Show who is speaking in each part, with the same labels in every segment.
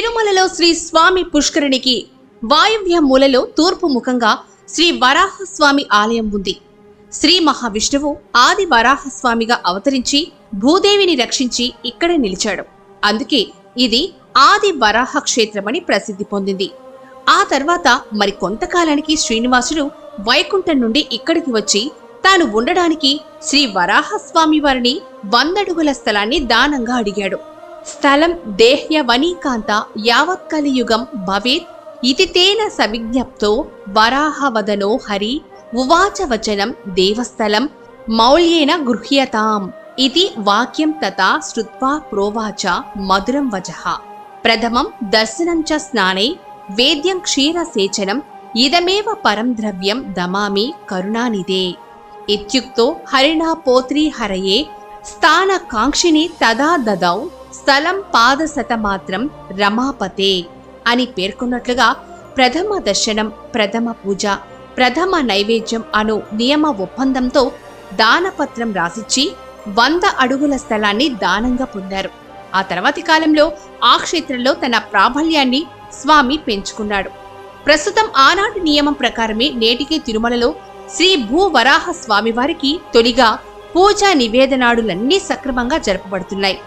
Speaker 1: తిరుమలలో శ్రీ స్వామి పుష్కరిణికి వాయువ్య మూలలో తూర్పు ముఖంగా శ్రీ వరాహస్వామి ఆలయం ఉంది. శ్రీ మహావిష్ణువు ఆది వరాహస్వామిగా అవతరించి భూదేవిని రక్షించి ఇక్కడే నిలిచాడు. అందుకే ఇది ఆది వరాహ క్షేత్రమని ప్రసిద్ధి పొందింది. ఆ తర్వాత మరి కొంతకాలానికి శ్రీనివాసుడు వైకుంఠం నుండి ఇక్కడికి వచ్చి తాను ఉండడానికి శ్రీ వరాహస్వామి వారిని వందడుగుల స్థలాన్ని దానంగా అడిగాడు. స్థలం దేహ్య వనీకాంత యావత్ కలియుగం భవేత్. ఇది తేన సవిజ్ఞప్తో వరాహవదనో హరి ఉవాచవచనం దేవస్థలం మౌల్యేన గృహ్యతాం. ఇది వాక్యం తథా శ్రుత్వా ప్రోవాచ మధురం వచః ప్రథమం దర్శనం చ స్నానే వేద్యం క్షీరసేచనం ఇదమేవ పరం ద్రవ్యం దమామి కరుణానిదే ఇత్యుక్తో హరిణా పోత్రీ హరయే స్థానకాంక్షిని తదా దదౌ స్థలం పాదశత మాత్రం రమాపతే అని పేర్కొన్నట్లుగా ప్రథమ దర్శనం ప్రథమ పూజ ప్రథమ నైవేద్యం అను నియమ ఒప్పందంతో దానపత్రం రాసిచ్చి వంద అడుగుల స్థలాన్ని దానంగా పొందారు. ఆ తర్వాతి కాలంలో ఆ క్షేత్రంలో తన ప్రాబల్యాన్ని స్వామి పెంచుకున్నాడు. ప్రస్తుతం ఆనాటి నియమం ప్రకారమే నేటికి తిరుమలలో శ్రీ భూవరాహ స్వామివారికి తొలిగా పూజా నివేదనాడులన్నీ సక్రమంగా జరపబడుతున్నాయి.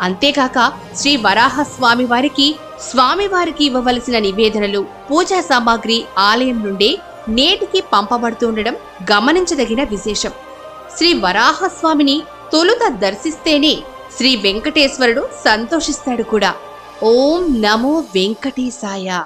Speaker 1: అంతేకాక శ్రీ వరాహ స్వామివారికి స్వామివారికి ఇవ్వవలసిన నివేదనలు పూజా సామాగ్రి ఆలయం నుండే నేటికి పంపబడుతుండడం గమనించదగిన విశేషం. శ్రీ వరాహస్వామిని తొలుత దర్శిస్తేనే శ్రీ వెంకటేశ్వరుడు సంతోషిస్తాడు కూడా. ఓం నమో వెంకటేశాయ.